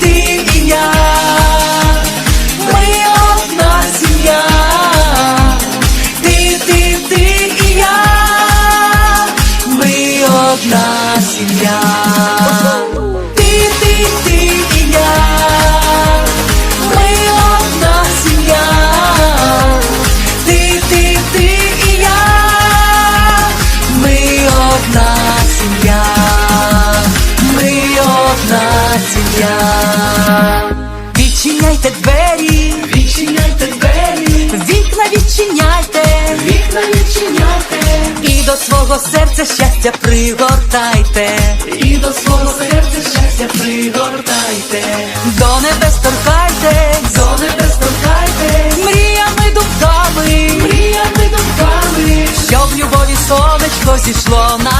ти, і я. Ми одна сім'я. Ти, ти, ти і я. Ми одна сім'я. Сім'я. Відчиняйте двері, Відчиняйте двері, вікна відчиняйте, вікна відчиняйте, і до свого серця щастя пригортайте, і до свого серця щастя пригортайте, до небес торкайте, до небес торкайте, мріями думками, мріями думками, щоб любові сонечко зійшло над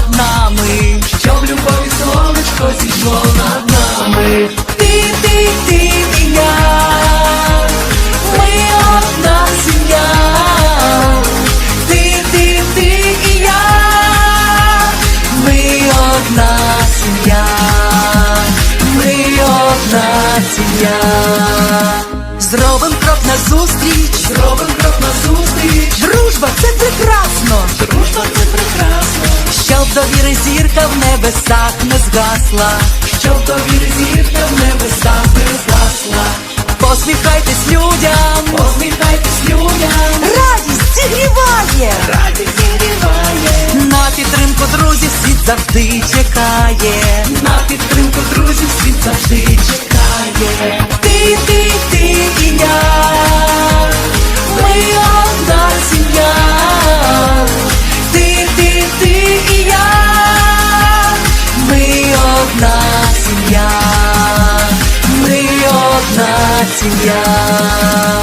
сім'я. Зробим крок назустріч, Зробим крок назустріч, дружба це прекрасно, дружба це прекрасно, щоб довіри зірка в небесах не згасла. щоб довіри зірка в небесах не згасла. Посміхайтесь людям, Посміхайтесь людям, радість зігріває. радість зігріває, На підтримку друзів світ завжди чекає. на підтримку друзів світ завжди одна сім'я.